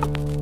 you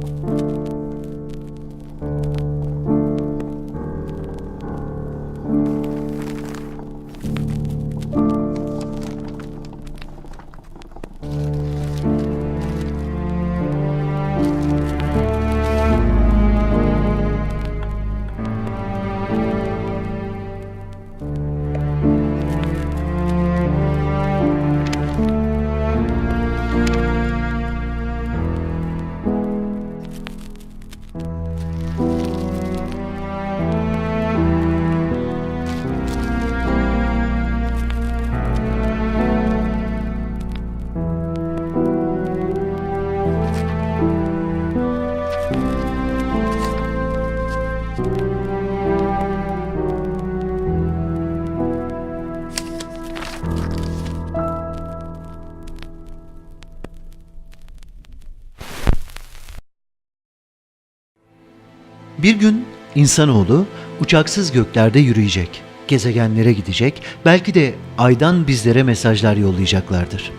Bir gün insanoğlu uçaksız göklerde yürüyecek, gezegenlere gidecek, belki de aydan bizlere mesajlar yollayacaklardır.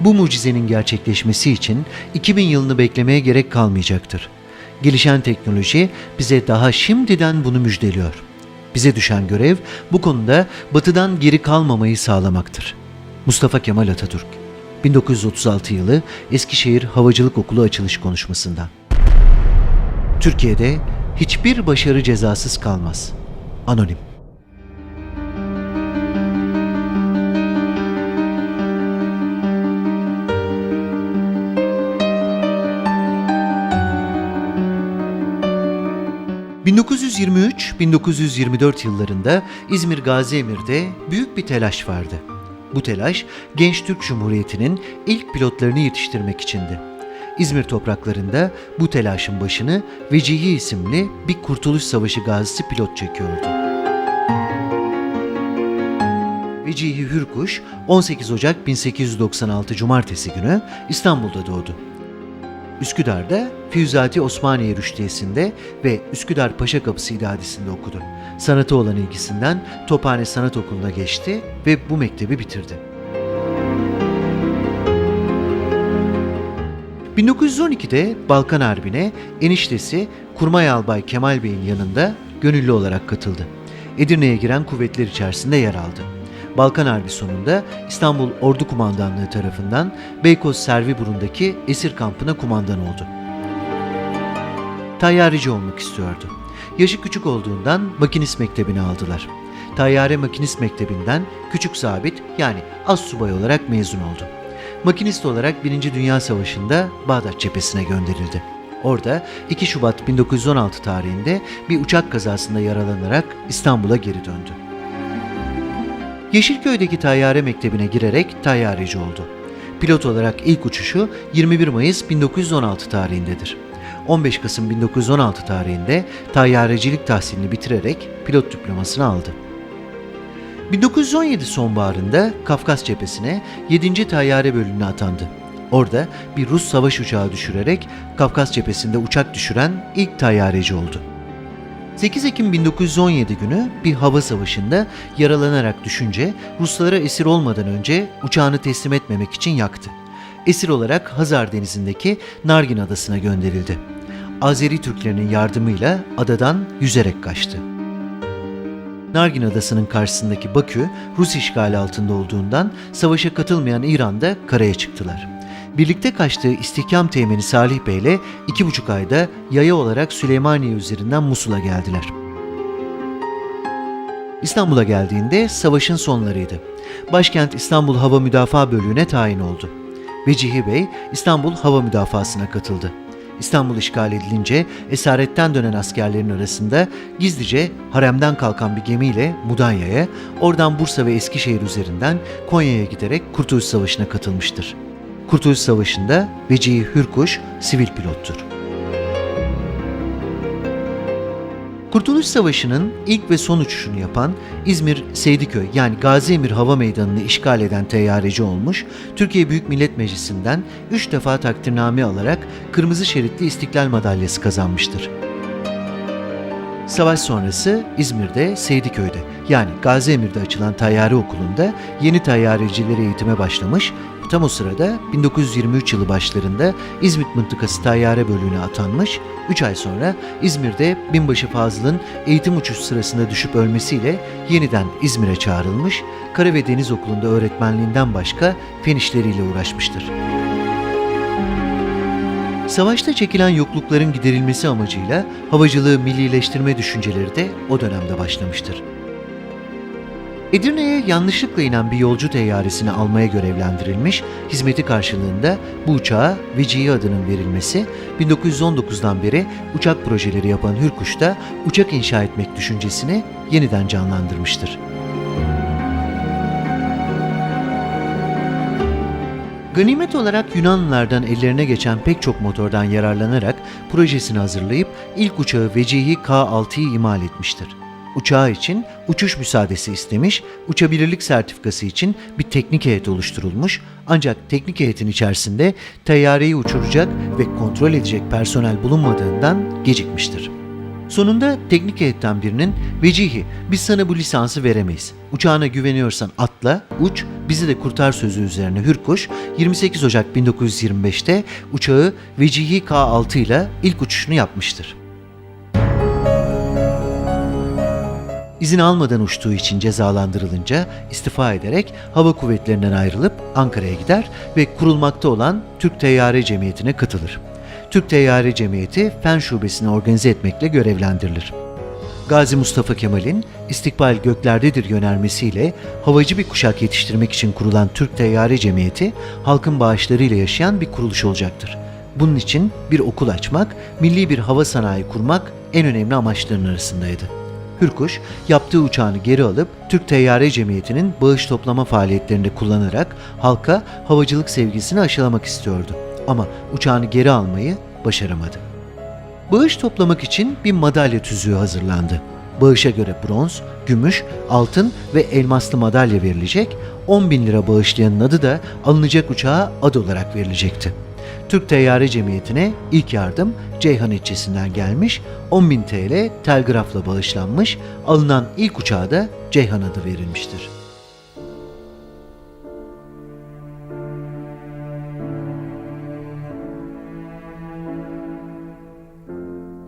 Bu mucizenin gerçekleşmesi için 2000 yılını beklemeye gerek kalmayacaktır. Gelişen teknoloji bize daha şimdiden bunu müjdeliyor. Bize düşen görev bu konuda batıdan geri kalmamayı sağlamaktır. Mustafa Kemal Atatürk 1936 yılı Eskişehir Havacılık Okulu açılış konuşmasında. Türkiye'de hiçbir başarı cezasız kalmaz. Anonim. ...1923-1924 yıllarında İzmir Gazi Emir'de büyük bir telaş vardı. Bu telaş Genç Türk Cumhuriyeti'nin ilk pilotlarını yetiştirmek içindi. İzmir topraklarında bu telaşın başını Vecihi isimli bir Kurtuluş Savaşı gazisi pilot çekiyordu. Vecihi Hürkuş 18 Ocak 1896 Cumartesi günü İstanbul'da doğdu. Üsküdar'da Füzati Osmaniye Rüştiyesi'nde ve Üsküdar Paşa Kapısı İdadisi'nde okudu. Sanata olan ilgisinden Tophane Sanat Okulu'na geçti ve bu mektebi bitirdi. 1912'de Balkan Harbi'ne eniştesi Kurmay Albay Kemal Bey'in yanında gönüllü olarak katıldı. Edirne'ye giren kuvvetler içerisinde yer aldı. Balkan Harbi sonunda İstanbul Ordu Kumandanlığı tarafından Beykoz Serviburun'daki esir kampına kumandan oldu. Tayyareci olmak istiyordu. Yaşı küçük olduğundan makinist mektebine aldılar. Tayyare Makinist Mektebi'nden küçük sabit yani az subay olarak mezun oldu. Makinist olarak 1. Dünya Savaşı'nda Bağdat cephesine gönderildi. Orada 2 Şubat 1916 tarihinde bir uçak kazasında yaralanarak İstanbul'a geri döndü. Yeşilköy'deki tayyare mektebine girerek tayyareci oldu. Pilot olarak ilk uçuşu 21 Mayıs 1916 tarihindedir. 15 Kasım 1916 tarihinde tayyarecilik tahsilini bitirerek pilot diplomasını aldı. 1917 sonbaharında Kafkas cephesine 7. Tayyare bölümüne atandı. Orada bir Rus savaş uçağı düşürerek Kafkas cephesinde uçak düşüren ilk tayyareci oldu. 8 Ekim 1917 günü bir hava savaşında yaralanarak düşünce Ruslara esir olmadan önce uçağını teslim etmemek için yaktı. Esir olarak Hazar Denizi'ndeki Nargin Adası'na gönderildi. Azeri Türklerinin yardımıyla adadan yüzerek kaçtı. Nargin Adası'nın karşısındaki Bakü, Rus işgali altında olduğundan savaşa katılmayan İran'da karaya çıktılar. Birlikte kaçtığı istihkam temini Salih Bey ile iki buçuk ayda yaya olarak Süleymaniye üzerinden Musul'a geldiler. İstanbul'a geldiğinde savaşın sonlarıydı. Başkent İstanbul Hava Müdafaa Bölüğü'ne tayin oldu. Vecihi Bey İstanbul Hava Müdafaası'na katıldı. İstanbul işgal edilince esaretten dönen askerlerin arasında gizlice haremden kalkan bir gemiyle Mudanya'ya, oradan Bursa ve Eskişehir üzerinden Konya'ya giderek Kurtuluş Savaşı'na katılmıştır. Kurtuluş Savaşı'nda Vecihi Hürkuş sivil pilottur. Kurtuluş Savaşı'nın ilk ve son uçuşunu yapan İzmir Seydiköy yani Gazi Emir Hava Meydanı'nı işgal eden teyyareci olmuş, Türkiye Büyük Millet Meclisi'nden 3 defa takdirname alarak Kırmızı Şeritli İstiklal Madalyası kazanmıştır. Savaş sonrası İzmir'de Seydiköy'de yani Gazi Emir'de açılan tayyare okulunda yeni tayyarecileri eğitime başlamış, Tam o sırada 1923 yılı başlarında İzmit Mıntıkası Tayyare Bölüğü'ne atanmış, 3 ay sonra İzmir'de Binbaşı Fazıl'ın eğitim uçuş sırasında düşüp ölmesiyle yeniden İzmir'e çağrılmış, Kara ve Deniz Okulu'nda öğretmenliğinden başka fen işleriyle uğraşmıştır. Savaşta çekilen yoklukların giderilmesi amacıyla havacılığı millileştirme düşünceleri de o dönemde başlamıştır. Edirne'ye yanlışlıkla inen bir yolcu teyyaresini almaya görevlendirilmiş, hizmeti karşılığında bu uçağa Vecihi adının verilmesi, 1919'dan beri uçak projeleri yapan Hürkuş'ta uçak inşa etmek düşüncesini yeniden canlandırmıştır. Ganimet olarak Yunanlılardan ellerine geçen pek çok motordan yararlanarak projesini hazırlayıp ilk uçağı Vecihi K-6'yı imal etmiştir. Uçağı için uçuş müsaadesi istemiş, uçabilirlik sertifikası için bir teknik heyet oluşturulmuş ancak teknik heyetin içerisinde teyyareyi uçuracak ve kontrol edecek personel bulunmadığından gecikmiştir. Sonunda teknik heyetten birinin Vecihi biz sana bu lisansı veremeyiz. Uçağına güveniyorsan atla, uç, bizi de kurtar sözü üzerine Hürkuş 28 Ocak 1925'te uçağı Vecihi K-6 ile ilk uçuşunu yapmıştır. İzin almadan uçtuğu için cezalandırılınca istifa ederek hava kuvvetlerinden ayrılıp Ankara'ya gider ve kurulmakta olan Türk Teyyare Cemiyeti'ne katılır. Türk Teyyare Cemiyeti Fen Şubesini organize etmekle görevlendirilir. Gazi Mustafa Kemal'in İstikbal Göklerdedir yönermesiyle havacı bir kuşak yetiştirmek için kurulan Türk Teyyare Cemiyeti, halkın bağışlarıyla yaşayan bir kuruluş olacaktır. Bunun için bir okul açmak, milli bir hava sanayi kurmak en önemli amaçlarının arasındaydı. Hürkuş, yaptığı uçağını geri alıp Türk Teyyare Cemiyeti'nin bağış toplama faaliyetlerinde kullanarak halka havacılık sevgisini aşılamak istiyordu. Ama uçağını geri almayı başaramadı. Bağış toplamak için bir madalya tüzüğü hazırlandı. Bağışa göre bronz, gümüş, altın ve elmaslı madalya verilecek, 10 bin lira bağışlayanın adı da alınacak uçağa ad olarak verilecekti. Türk Teyyare Cemiyeti'ne ilk yardım Ceyhan ilçesinden gelmiş, 10.000 TL telgrafla bağışlanmış, alınan ilk uçağa da Ceyhan adı verilmiştir.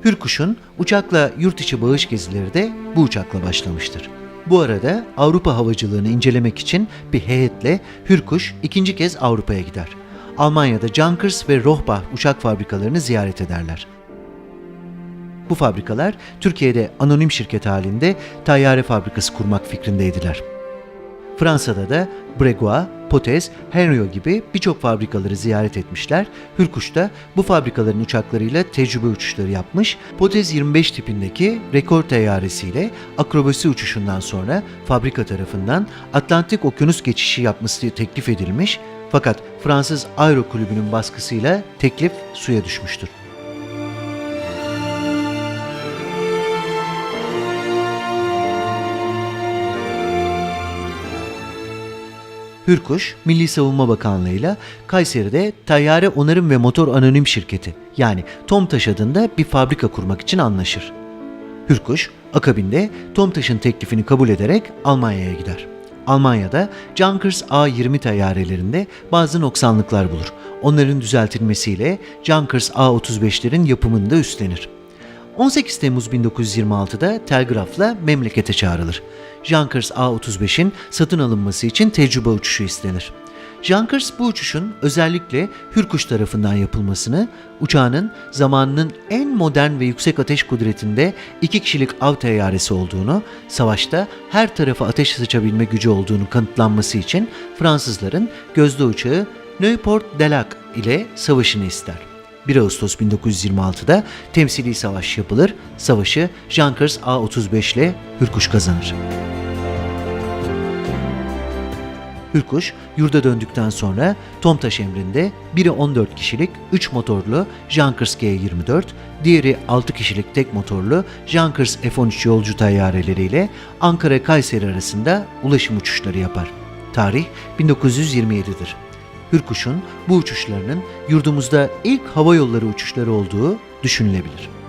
Hürkuş'un uçakla yurt içi bağış gezileri de bu uçakla başlamıştır. Bu arada Avrupa havacılığını incelemek için bir heyetle Hürkuş ikinci kez Avrupa'ya gider. Almanya'da Junkers ve Rohbach uçak fabrikalarını ziyaret ederler. Bu fabrikalar Türkiye'de anonim şirket halinde tayyare fabrikası kurmak fikrindeydiler. Fransa'da da Breguet, Potez, Henryot gibi birçok fabrikaları ziyaret etmişler. Hürkuş da bu fabrikaların uçaklarıyla tecrübe uçuşları yapmış. Potez 25 tipindeki rekor teyyaresiyle akrobasi uçuşundan sonra fabrika tarafından Atlantik Okyanus geçişi yapması teklif edilmiş fakat Fransız Aero Kulübü'nün baskısıyla teklif suya düşmüştür. Hürkuş, Milli Savunma Bakanlığı'yla Kayseri'de Tayyare Onarım ve Motor Anonim Şirketi yani TOMTAŞ adında bir fabrika kurmak için anlaşır. Hürkuş, akabinde TOMTAŞ'ın teklifini kabul ederek Almanya'ya gider. Almanya'da Junkers A-20 tayyarelerinde bazı noksanlıklar bulur. Onların düzeltilmesiyle Junkers A-35'lerin yapımını da üstlenir. 18 Temmuz 1926'da telgrafla memlekete çağrılır. Junkers A-35'in satın alınması için tecrübe uçuşu istenir. Junkers bu uçuşun özellikle Hürkuş tarafından yapılmasını, uçağının zamanının en modern ve yüksek ateş kudretinde iki kişilik av teyyaresi olduğunu, savaşta her tarafa ateş saçabilme gücü olduğunu kanıtlanması için Fransızların gözde uçağı Nieuport Delac ile savaşını ister. 1 Ağustos 1926'da temsili savaş yapılır, savaşı Junkers A-35 ile Hürkuş kazanır. Hürkuş yurda döndükten sonra Tomtaş emrinde biri 14 kişilik 3 motorlu Junkers G-24, diğeri 6 kişilik tek motorlu Junkers F-13 yolcu tayyareleriyle Ankara-Kayseri arasında ulaşım uçuşları yapar. Tarih 1927'dir. Hürkuş'un bu uçuşlarının yurdumuzda ilk hava yolları uçuşları olduğu düşünülebilir.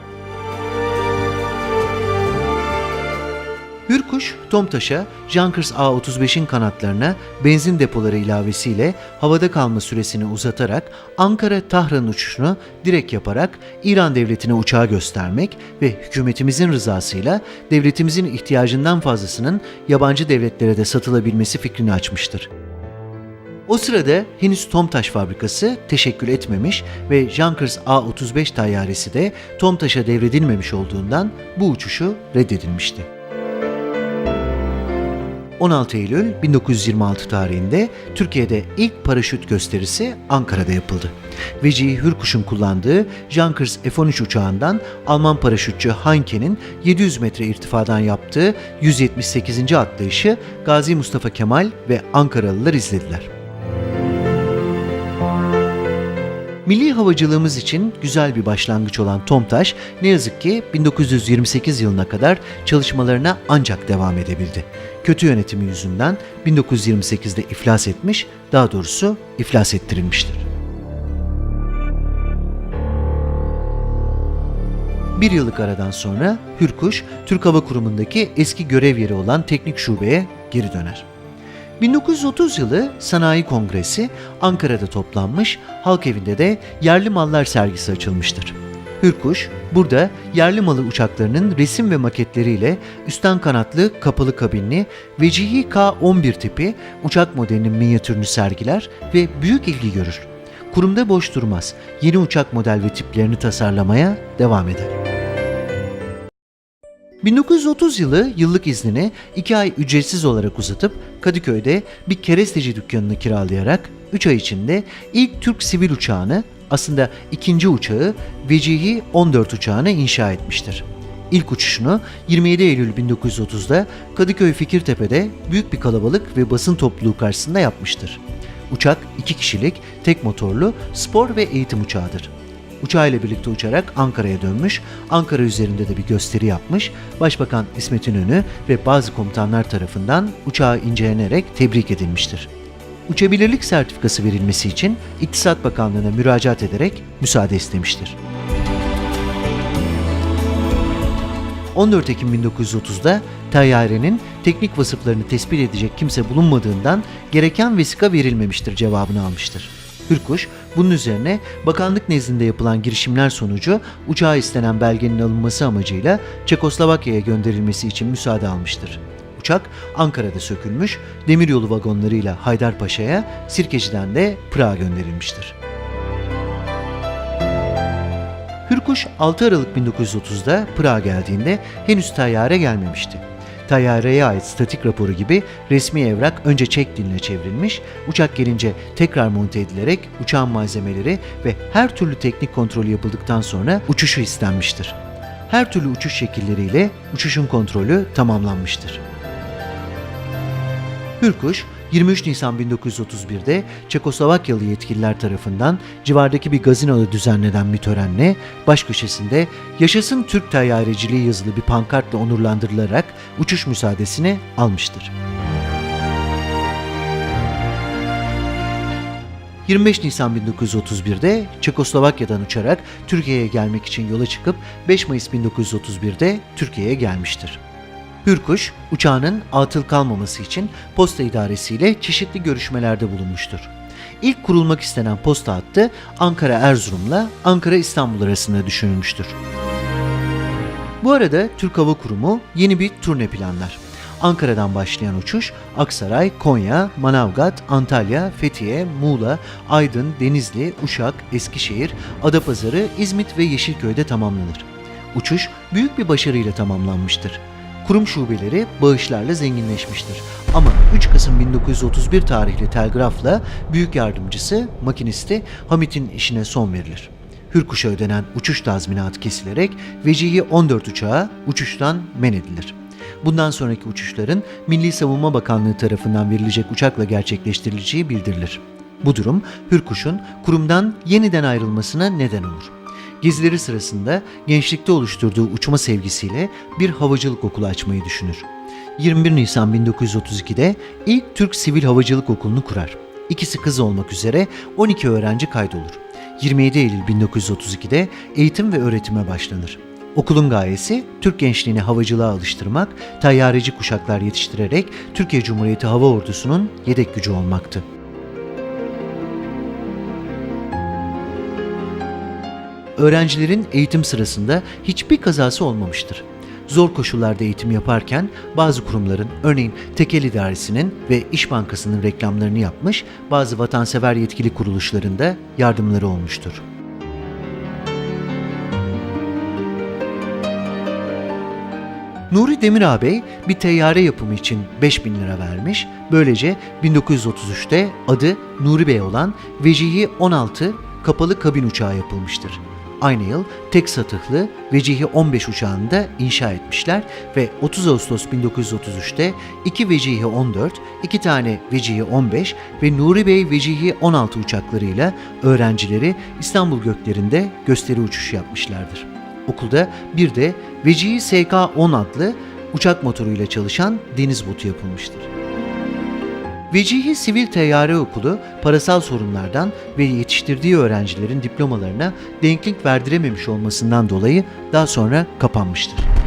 Hürkuş, Tomtaş'a Junkers A-35'in kanatlarına benzin depoları ilavesiyle havada kalma süresini uzatarak Ankara-Tahran uçuşunu direkt yaparak İran devletine uçağı göstermek ve hükümetimizin rızasıyla devletimizin ihtiyacından fazlasının yabancı devletlere de satılabilmesi fikrini açmıştır. O sırada henüz Tomtaş fabrikası teşekkül etmemiş ve Junkers A-35 tayyaresi de Tomtaş'a devredilmemiş olduğundan bu uçuşu reddedilmişti. 16 Eylül 1926 tarihinde Türkiye'de ilk paraşüt gösterisi Ankara'da yapıldı. Vecihi Hürkuş'un kullandığı Junkers F-13 uçağından Alman paraşütçü Hanke'nin 700 metre irtifadan yaptığı 178. atlayışı Gazi Mustafa Kemal ve Ankaralılar izlediler. Milli havacılığımız için güzel bir başlangıç olan Tomtaş ne yazık ki 1928 yılına kadar çalışmalarına ancak devam edebildi. Kötü yönetimi yüzünden 1928'de iflas etmiş, daha doğrusu iflas ettirilmiştir. Bir yıllık aradan sonra Hürkuş, Türk Hava Kurumu'ndaki eski görev yeri olan teknik şubeye geri döner. 1930 yılı Sanayi Kongresi Ankara'da toplanmış, halk evinde de yerli mallar sergisi açılmıştır. Hürkuş, burada yerli malı uçaklarının resim ve maketleriyle üstten kanatlı kapalı kabinli Vecihi K-11 tipi uçak modelinin minyatürünü sergiler ve büyük ilgi görür. Kurumda boş durmaz, yeni uçak model ve tiplerini tasarlamaya devam eder. 1930 yılı yıllık iznini 2 ay ücretsiz olarak uzatıp Kadıköy'de bir keresteci dükkanını kiralayarak 3 ay içinde ilk Türk sivil uçağını aslında ikinci uçağı Vecihi 14 uçağını inşa etmiştir. İlk uçuşunu 27 Eylül 1930'da Kadıköy Fikirtepe'de büyük bir kalabalık ve basın topluluğu karşısında yapmıştır. Uçak iki kişilik, tek motorlu, spor ve eğitim uçağıdır. Uçağıyla birlikte uçarak Ankara'ya dönmüş, Ankara üzerinde de bir gösteri yapmış, Başbakan İsmet İnönü ve bazı komutanlar tarafından uçağı incelenerek tebrik edilmiştir. Uçabilirlik sertifikası verilmesi için İktisat Bakanlığı'na müracaat ederek müsaade istemiştir. 14 Ekim 1930'da tayyarenin teknik vasıflarını tespit edecek kimse bulunmadığından gereken vesika verilmemiştir cevabını almıştır. Hürkuş bunun üzerine bakanlık nezdinde yapılan girişimler sonucu uçağa istenen belgenin alınması amacıyla Çekoslovakya'ya gönderilmesi için müsaade almıştır. Uçak Ankara'da sökülmüş, demiryolu vagonlarıyla Haydarpaşa'ya, Sirkeci'den de Prag'a gönderilmiştir. Hürkuş 6 Aralık 1930'da Prag'a geldiğinde henüz tayyare gelmemişti. Tayyareye ait statik raporu gibi resmi evrak önce Çek diline çevrilmiş, uçak gelince tekrar monte edilerek uçağın malzemeleri ve her türlü teknik kontrolü yapıldıktan sonra uçuşu istenmiştir. Her türlü uçuş şekilleriyle uçuşun kontrolü tamamlanmıştır. Hürkuş, 23 Nisan 1931'de Çekoslovakyalı yetkililer tarafından civardaki bir gazinoda düzenlenen bir törenle baş köşesinde Yaşasın Türk Tayyareciliği yazılı bir pankartla onurlandırılarak uçuş müsaadesini almıştır. 25 Nisan 1931'de Çekoslovakya'dan uçarak Türkiye'ye gelmek için yola çıkıp 5 Mayıs 1931'de Türkiye'ye gelmiştir. Hürkuş, uçağının atıl kalmaması için posta idaresiyle çeşitli görüşmelerde bulunmuştur. İlk kurulmak istenen posta hattı Ankara Erzurum'la Ankara İstanbul arasında düşünülmüştür. Bu arada Türk Hava Kurumu yeni bir turne planlar. Ankara'dan başlayan uçuş Aksaray, Konya, Manavgat, Antalya, Fethiye, Muğla, Aydın, Denizli, Uşak, Eskişehir, Adapazarı, İzmit ve Yeşilköy'de tamamlanır. Uçuş büyük bir başarıyla tamamlanmıştır. Kurum şubeleri bağışlarla zenginleşmiştir. Ama 3 Kasım 1931 tarihli telgrafla büyük yardımcısı, makinisti Hamit'in işine son verilir. Hürkuş'a ödenen uçuş tazminatı kesilerek Vecihi 14 uçağı uçuştan men edilir. Bundan sonraki uçuşların Milli Savunma Bakanlığı tarafından verilecek uçakla gerçekleştirileceği bildirilir. Bu durum Hürkuş'un kurumdan yeniden ayrılmasına neden olur. Gezileri sırasında gençlikte oluşturduğu uçma sevgisiyle bir havacılık okulu açmayı düşünür. 21 Nisan 1932'de ilk Türk Sivil Havacılık Okulu'nu kurar. İkisi kız olmak üzere 12 öğrenci kaydolur. 27 Eylül 1932'de eğitim ve öğretime başlanır. Okulun gayesi Türk gençliğini havacılığa alıştırmak, tayyareci kuşaklar yetiştirerek Türkiye Cumhuriyeti Hava Ordusu'nun yedek gücü olmaktı. Öğrencilerin eğitim sırasında hiçbir kazası olmamıştır. Zor koşullarda eğitim yaparken bazı kurumların örneğin Tekel İdaresi'nin ve İş Bankası'nın reklamlarını yapmış, bazı vatansever yetkili kuruluşlarında yardımları olmuştur. Nuri Demir ağabey bir teyyare yapımı için 5000 lira vermiş. Böylece 1933'te adı Nuri Bey olan Vecihi 16 kapalı kabin uçağı yapılmıştır. Aynı yıl tek satıhlı Vecihi 15 uçağını da inşa etmişler ve 30 Ağustos 1933'te iki Vecihi 14, iki tane Vecihi 15 ve Nuri Bey Vecihi 16 uçaklarıyla öğrencileri İstanbul göklerinde gösteri uçuşu yapmışlardır. Okulda bir de Vecihi SK-10 adlı uçak motoruyla çalışan deniz botu yapılmıştır. Vecihi Sivil Teyyare Okulu parasal sorunlardan ve yetiştirdiği öğrencilerin diplomalarına denklik verdirememiş olmasından dolayı daha sonra kapanmıştır.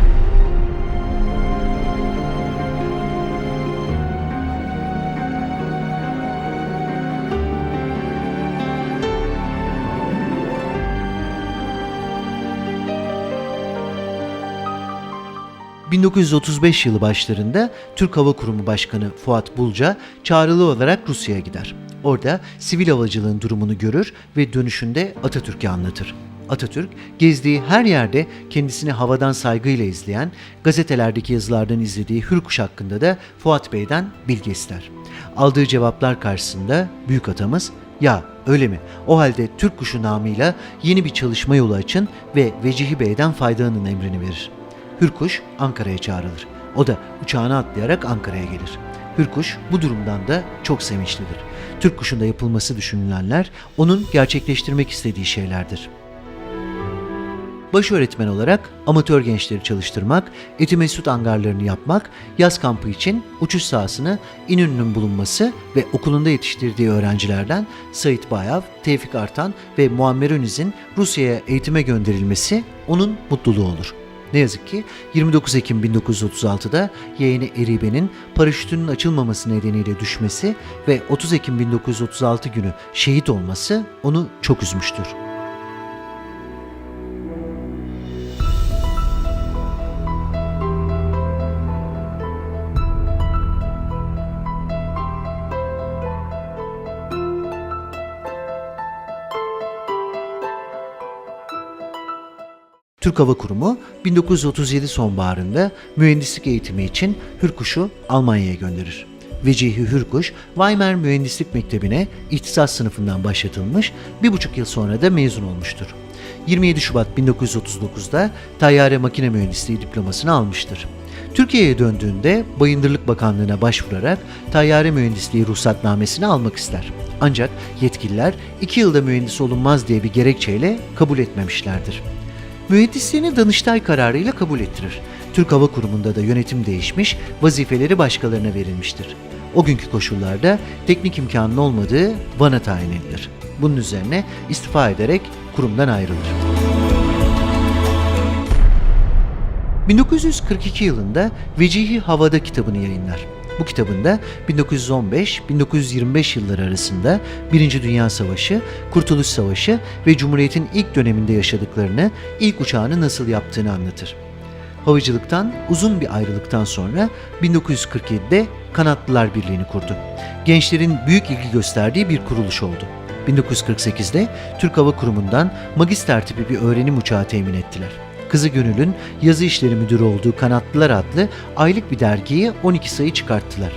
...1935 yılı başlarında Türk Hava Kurumu Başkanı Fuat Bulca çağrılı olarak Rusya'ya gider. Orada sivil havacılığın durumunu görür ve dönüşünde Atatürk'e anlatır. Atatürk gezdiği her yerde kendisini havadan saygıyla izleyen, gazetelerdeki yazılardan izlediği Hürkuş hakkında da Fuat Bey'den bilgi ister. Aldığı cevaplar karşısında büyük atamız ya öyle mi? O halde Türk kuşu namıyla yeni bir çalışma yolu açın ve Vecihi Bey'den faydalanın emrini verir. Hürkuş Ankara'ya çağrılır. O da uçağına atlayarak Ankara'ya gelir. Hürkuş bu durumdan da çok sevinçlidir. Türk kuşunda yapılması düşünülenler onun gerçekleştirmek istediği şeylerdir. Baş öğretmen olarak amatör gençleri çalıştırmak, Eti Mesut angarlarını yapmak, yaz kampı için uçuş sahasını İnönü'nün bulunması ve okulunda yetiştirdiği öğrencilerden Sait Bayav, Tevfik Artan ve Muammer Öniz'in Rusya'ya eğitime gönderilmesi onun mutluluğu olur. Ne yazık ki 29 Ekim 1936'da yeğeni Eribe'nin paraşütünün açılmaması nedeniyle düşmesi ve 30 Ekim 1936 günü şehit olması onu çok üzmüştür. Türk Hava Kurumu 1937 sonbaharında mühendislik eğitimi için Hürkuş'u Almanya'ya gönderir. Vecihi Hürkuş, Weimar Mühendislik Mektebi'ne ihtisas sınıfından başlatılmış, bir buçuk yıl sonra da mezun olmuştur. 27 Şubat 1939'da Tayyare Makine Mühendisliği diplomasını almıştır. Türkiye'ye döndüğünde Bayındırlık Bakanlığı'na başvurarak tayyare mühendisliği ruhsatnamesini almak ister. Ancak yetkililer iki yılda mühendis olunmaz diye bir gerekçeyle kabul etmemişlerdir. Mühendisliğini Danıştay kararıyla kabul ettirir. Türk Hava Kurumu'nda da yönetim değişmiş, vazifeleri başkalarına verilmiştir. O günkü koşullarda teknik imkanın olmadığı Van'a tayin edilir. Bunun üzerine istifa ederek kurumdan ayrılır. 1942 yılında Vecihi Havada kitabını yayınlar. Bu kitabında 1915-1925 yılları arasında Birinci Dünya Savaşı, Kurtuluş Savaşı ve Cumhuriyet'in ilk döneminde yaşadıklarını, ilk uçağını nasıl yaptığını anlatır. Havacılıktan uzun bir ayrılıktan sonra 1947'de Kanatlılar Birliği'ni kurdu. Gençlerin büyük ilgi gösterdiği bir kuruluş oldu. 1948'de Türk Hava Kurumu'ndan magister tipi bir öğrenim uçağı temin ettiler. Kızı Gönül'ün yazı işleri müdürü olduğu Kanatlılar adlı aylık bir dergiyi 12 sayı çıkarttılar.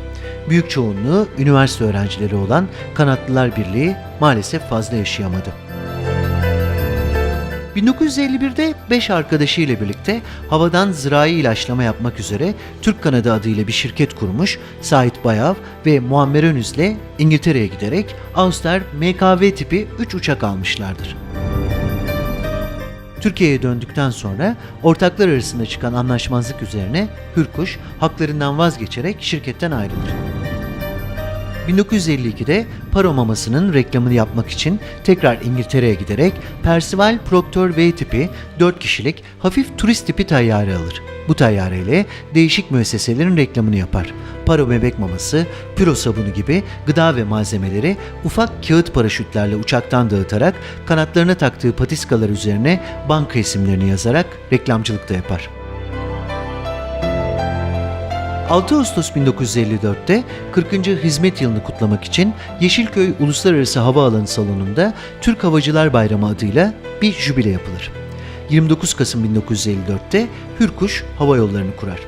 Büyük çoğunluğu üniversite öğrencileri olan Kanatlılar Birliği maalesef fazla yaşayamadı. 1951'de 5 arkadaşıyla birlikte havadan zirai ilaçlama yapmak üzere Türk Kanadı adıyla bir şirket kurmuş Sait Bayav ve Muammer Önüz'le İngiltere'ye giderek Auster MKV tipi 3 uçak almışlardır. Türkiye'ye döndükten sonra ortaklar arasında çıkan anlaşmazlık üzerine Hürkuş haklarından vazgeçerek şirketten ayrılır. 1952'de paro mamasının reklamını yapmak için tekrar İngiltere'ye giderek Percival Proctor V tipi 4 kişilik hafif turist tipi tayyare alır. Bu tayyareyle değişik müesseselerin reklamını yapar. Paro bebek maması, püro sabunu gibi gıda ve malzemeleri ufak kağıt paraşütlerle uçaktan dağıtarak kanatlarına taktığı patiskalar üzerine banka isimlerini yazarak reklamcılık da yapar. 6 Ağustos 1954'te 40. hizmet yılını kutlamak için Yeşilköy Uluslararası Havaalanı Salonu'nda Türk Havacılar Bayramı adıyla bir jübile yapılır. 29 Kasım 1954'te Hürkuş Hava Yolları'nı kurar.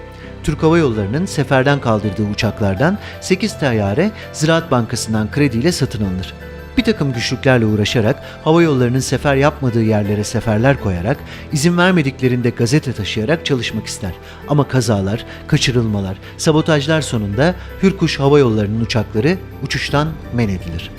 Türk Hava Yolları'nın seferden kaldırdığı uçaklardan 8 tayyare Ziraat Bankası'ndan krediyle satın alınır. Bir takım güçlüklerle uğraşarak hava yollarının sefer yapmadığı yerlere seferler koyarak, izin vermediklerinde gazete taşıyarak çalışmak ister. Ama kazalar, kaçırılmalar, sabotajlar sonunda Hürkuş Hava Yolları'nın uçakları uçuştan men edilir.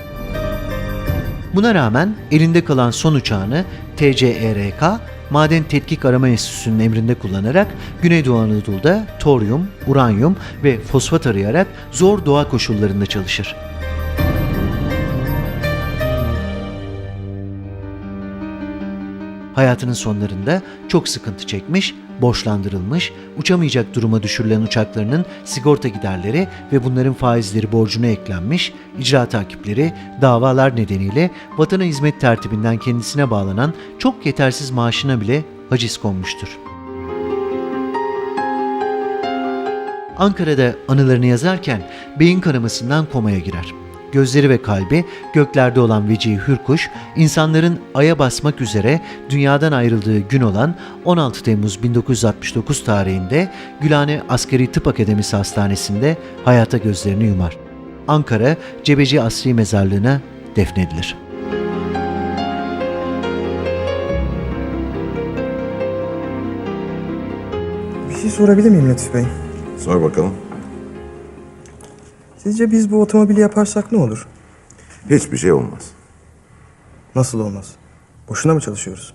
Buna rağmen elinde kalan son uçağını TCERK, Maden Tetkik Arama Enstitüsü'nün emrinde kullanarak Güneydoğu Anadolu'da toryum, uranyum ve fosfat arayarak zor doğa koşullarında çalışır. Hayatının sonlarında çok sıkıntı çekmiş, borçlandırılmış, uçamayacak duruma düşürülen uçaklarının sigorta giderleri ve bunların faizleri borcuna eklenmiş, icra takipleri, davalar nedeniyle vatana hizmet tertibinden kendisine bağlanan çok yetersiz maaşına bile haciz konmuştur. Ankara'da anılarını yazarken beyin kanamasından komaya girer. Gözleri ve kalbi göklerde olan Vecihi Hürkuş, insanların aya basmak üzere dünyadan ayrıldığı gün olan 16 Temmuz 1969 tarihinde Gülhane Askeri Tıp Akademisi Hastanesi'nde hayata gözlerini yumar. Ankara Cebeci Asri Mezarlığı'na defnedilir. Bir şey sorabilir miyim Latif Bey? Sor bakalım. Sizce biz bu otomobili yaparsak ne olur? Hiçbir şey olmaz. Nasıl olmaz? Boşuna mı çalışıyoruz?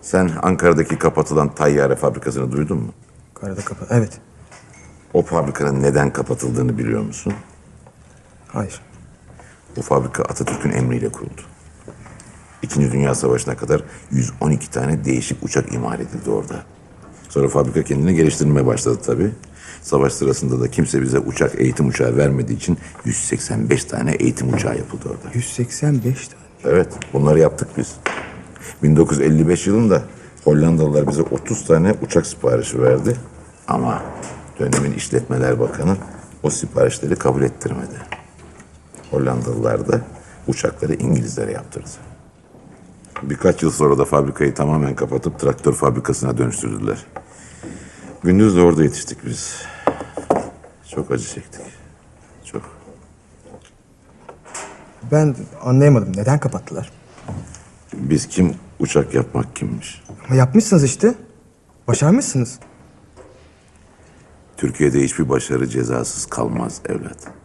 Sen Ankara'daki kapatılan tayyare fabrikasını duydun mu? Karada kapa. Evet. O fabrikanın neden kapatıldığını biliyor musun? Hayır. Bu fabrika Atatürk'ün emriyle kuruldu. İkinci Dünya Savaşı'na kadar 112 tane değişik uçak imal edildi orada. Sonra fabrika kendini geliştirmeye başladı tabii. Savaş sırasında da kimse bize uçak eğitim uçağı vermediği için 185 tane eğitim uçağı yapıldı orada. 185 tane. Evet, bunları yaptık biz. 1955 yılında Hollandalılar bize 30 tane uçak siparişi verdi. Ama dönemin işletmeler bakanı o siparişleri kabul ettirmedi. Hollandalılar da uçakları İngilizlere yaptırdı. Birkaç yıl sonra da fabrikayı tamamen kapatıp traktör fabrikasına dönüştürdüler. Gündüz de orada yetiştik biz. Çok acı çektik. Çok. Ben anlayamadım. Neden kapattılar? Biz kim, uçak yapmak kimmiş? Ama yapmışsınız işte. Başarmışsınız. Türkiye'de hiçbir başarı cezasız kalmaz evlat.